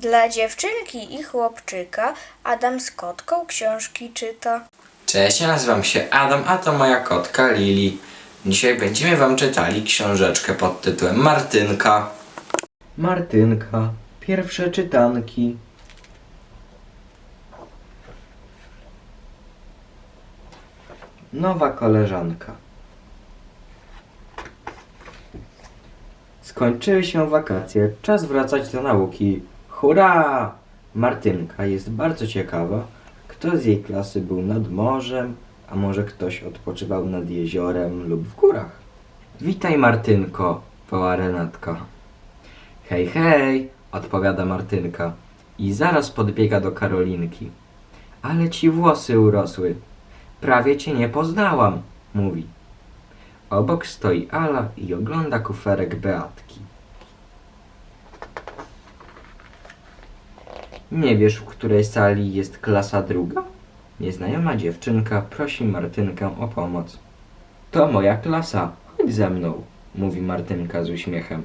Dla dziewczynki i chłopczyka Adam z kotką książki czyta. Cześć, ja nazywam się Adam, a to moja kotka Lili. Dzisiaj będziemy wam czytali książeczkę pod tytułem Martynka. Martynka, pierwsze czytanki. Nowa koleżanka. Skończyły się wakacje, czas wracać do nauki. Hurra! Martynka jest bardzo ciekawa, kto z jej klasy był nad morzem, a może ktoś odpoczywał nad jeziorem lub w górach. Witaj Martynko, woła Renatka. Hej, hej, odpowiada Martynka i zaraz podbiega do Karolinki. Ale ci włosy urosły. Prawie cię nie poznałam, mówi. Obok stoi Ala i ogląda kuferek Beatki. Nie wiesz, w której sali jest klasa druga? Nieznajoma dziewczynka prosi Martynkę o pomoc. To moja klasa, chodź ze mną, mówi Martynka z uśmiechem.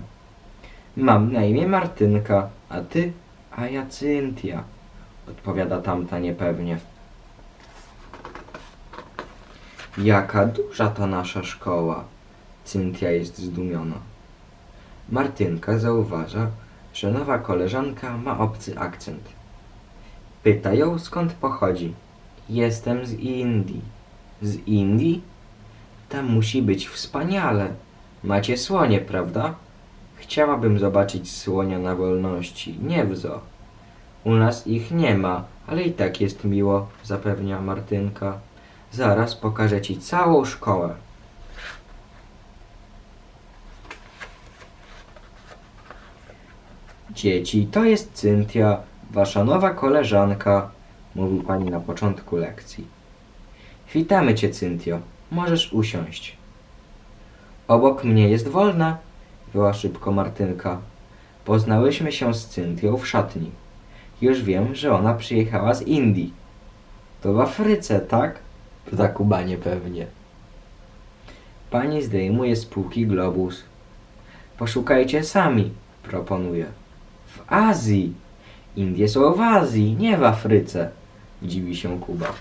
Mam na imię Martynka, a ty? A ja Cynthia, odpowiada tamta niepewnie. Jaka duża to nasza szkoła. Cynthia jest zdumiona. Martynka zauważa, że nowa koleżanka ma obcy akcent. Pyta ją skąd pochodzi. Jestem z Indii. Z Indii? Tam musi być wspaniale. Macie słonie, prawda? Chciałabym zobaczyć słonia na wolności, nie w zoo. U nas ich nie ma, ale i tak jest miło, zapewnia Martynka. Zaraz pokażę ci całą szkołę. Dzieci, to jest Cynthia, wasza nowa koleżanka, mówi pani na początku lekcji. Witamy cię, Cynthio. Możesz usiąść. Obok mnie jest wolna, była szybko Martynka. Poznałyśmy się z Cynthią w szatni. Już wiem, że ona przyjechała z Indii. To w Afryce, tak? Pyta Kubanie pewnie. Pani zdejmuje z półki globus. Poszukajcie sami, proponuje. W Azji. Indie są w Azji, nie w Afryce. Dziwi się Kuba.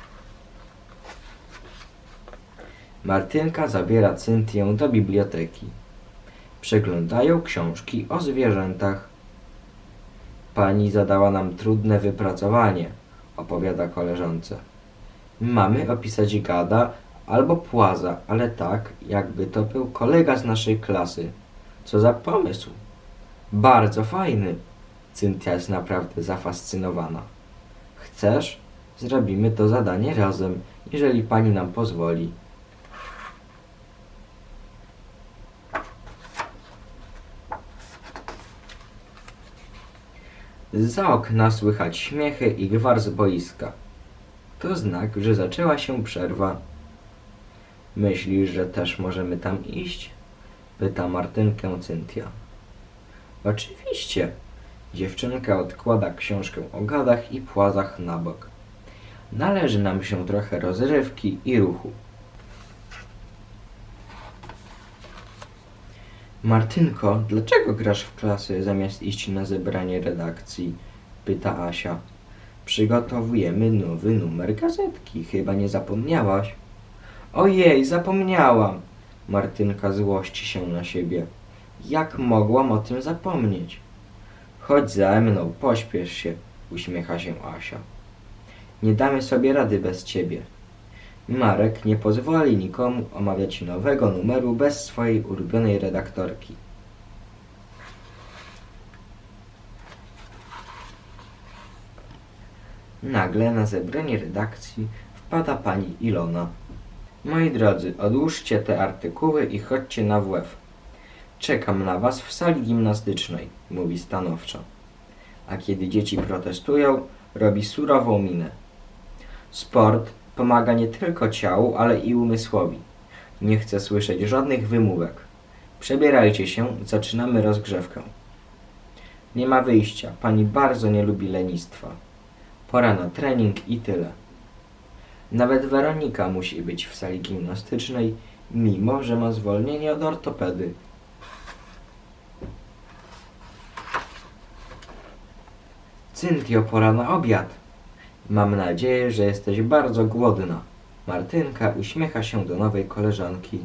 Martynka zabiera Cynthię do biblioteki. Przeglądają książki o zwierzętach. Pani zadała nam trudne wypracowanie, opowiada koleżance. Mamy opisać gada albo płaza, ale tak, jakby to był kolega z naszej klasy. Co za pomysł! Bardzo fajny. Cynthia jest naprawdę zafascynowana. Chcesz? Zrobimy to zadanie razem, jeżeli pani nam pozwoli. Za okna słychać śmiechy i gwar z boiska. To znak, że zaczęła się przerwa. Myślisz, że też możemy tam iść? Pyta Martynkę Cynthia. Oczywiście. Dziewczynka odkłada książkę o gadach i płazach na bok. Należy nam się trochę rozrywki i ruchu. Martynko, dlaczego grasz w klasy zamiast iść na zebranie redakcji? Pyta Asia. Przygotowujemy nowy numer gazetki. Chyba nie zapomniałaś? Ojej, zapomniałam. Martynka złości się na siebie. Jak mogłam o tym zapomnieć? Chodź za mną, pośpiesz się, uśmiecha się Asia. Nie damy sobie rady bez ciebie. Marek nie pozwoli nikomu omawiać nowego numeru bez swojej ulubionej redaktorki. Nagle na zebranie redakcji wpada pani Ilona. Moi drodzy, odłóżcie te artykuły i chodźcie na WF. Czekam na was w sali gimnastycznej, mówi stanowczo. A kiedy dzieci protestują, robi surową minę. Sport pomaga nie tylko ciału, ale i umysłowi. Nie chcę słyszeć żadnych wymówek. Przebierajcie się, zaczynamy rozgrzewkę. Nie ma wyjścia, pani bardzo nie lubi lenistwa. Pora na trening i tyle. Nawet Weronika musi być w sali gimnastycznej, mimo że ma zwolnienie od ortopedy. Cyntio, pora na obiad. Mam nadzieję, że jesteś bardzo głodna. Martynka uśmiecha się do nowej koleżanki.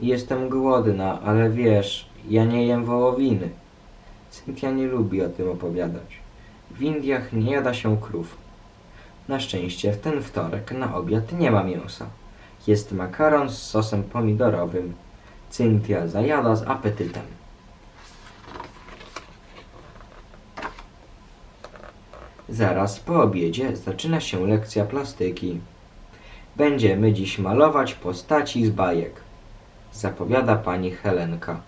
Jestem głodna, ale wiesz, ja nie jem wołowiny. Cynthia nie lubi o tym opowiadać. W Indiach nie jada się krów. Na szczęście w ten wtorek na obiad nie ma mięsa. Jest makaron z sosem pomidorowym. Cynthia zajada z apetytem. Zaraz po obiedzie zaczyna się lekcja plastyki. Będziemy dziś malować postaci z bajek, zapowiada pani Helenka.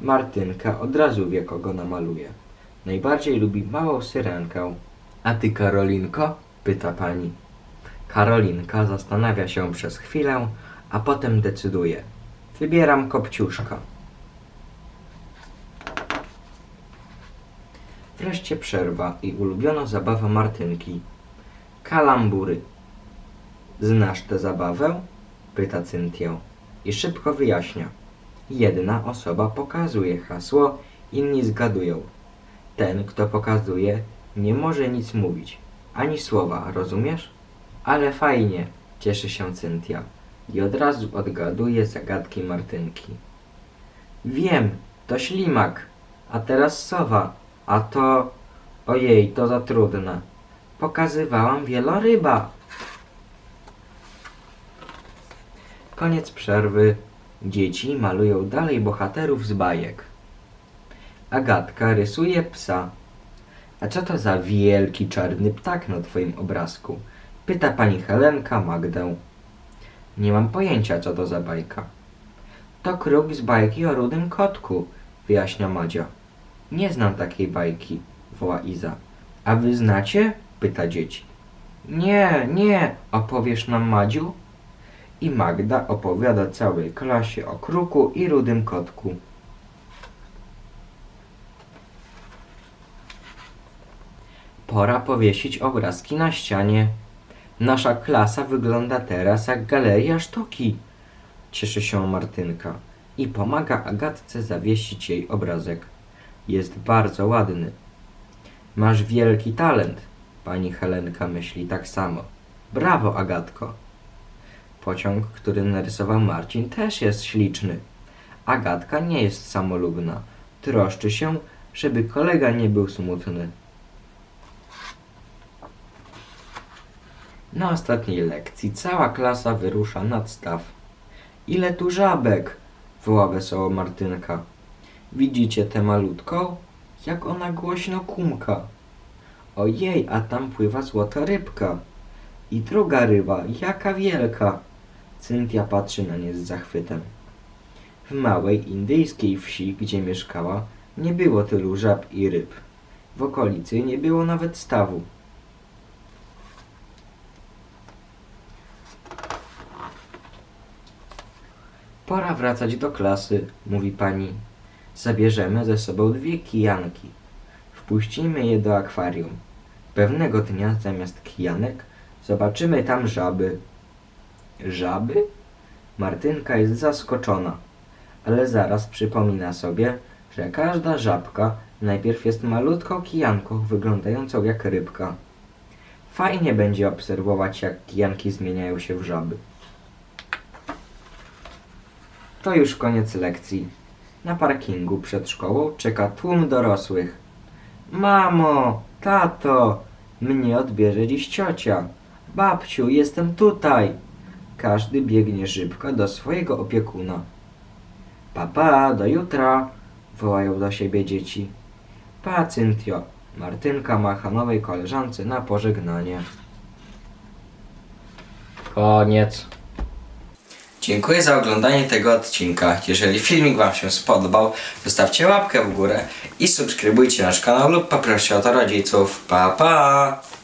Martynka od razu wie, kogo namaluje. Najbardziej lubi małą syrenkę. A ty, Karolinko? pyta pani. Karolinka zastanawia się przez chwilę, a potem decyduje. Wybieram kopciuszka. Wreszcie przerwa i ulubiona zabawa Martynki. Kalambury. Znasz tę zabawę? pyta Cynthię i szybko wyjaśnia. Jedna osoba pokazuje hasło, inni zgadują. Ten, kto pokazuje, nie może nic mówić, ani słowa, rozumiesz? Ale fajnie, cieszy się Cynthia i od razu odgaduje zagadki Martynki. Wiem, to ślimak, a teraz sowa, a to... Ojej, to za trudne. Pokazywałam wieloryba. Koniec przerwy. Dzieci malują dalej bohaterów z bajek. Agatka rysuje psa. A co to za wielki czarny ptak na twoim obrazku? Pyta pani Helenka Magdę. Nie mam pojęcia, co to za bajka. To kruk z bajki o rudym kotku, wyjaśnia Madzia. Nie znam takiej bajki, woła Iza. A wy znacie? pyta dzieci. Nie, nie, opowiesz nam Madziu? I Magda opowiada całej klasie o kruku i rudym kotku. Pora powiesić obrazki na ścianie. Nasza klasa wygląda teraz jak galeria sztuki. Cieszy się Martynka i pomaga Agatce zawiesić jej obrazek. Jest bardzo ładny. Masz wielki talent. Pani Helenka myśli tak samo. Brawo, Agatko. Pociąg, który narysował Marcin, też jest śliczny. Agatka nie jest samolubna. Troszczy się, żeby kolega nie był smutny. Na ostatniej lekcji cała klasa wyrusza nad staw. Ile tu żabek? woła wesoło Martynka. Widzicie tę malutką? Jak ona głośno kumka. Ojej, a tam pływa złota rybka. I druga ryba, jaka wielka. Cynthia patrzy na nie z zachwytem. W małej indyjskiej wsi, gdzie mieszkała, nie było tylu żab i ryb. W okolicy nie było nawet stawu. Pora wracać do klasy, mówi pani. Zabierzemy ze sobą dwie kijanki. Wpuścimy je do akwarium. Pewnego dnia zamiast kijanek zobaczymy tam żaby. Żaby? Martynka jest zaskoczona, ale zaraz przypomina sobie, że każda żabka najpierw jest malutką kijanką wyglądającą jak rybka. Fajnie będzie obserwować, jak kijanki zmieniają się w żaby. To już koniec lekcji. Na parkingu przed szkołą czeka tłum dorosłych. Mamo, tato, mnie odbierze dziś ciocia. Babciu, jestem tutaj. Każdy biegnie szybko do swojego opiekuna. Papa, do jutra, wołają do siebie dzieci. Pa. Martynka macha nowej koleżance na pożegnanie. Koniec. Dziękuję za oglądanie tego odcinka. Jeżeli filmik Wam się spodobał, zostawcie łapkę w górę i subskrybujcie nasz kanał lub poproście o to rodziców. Pa, pa!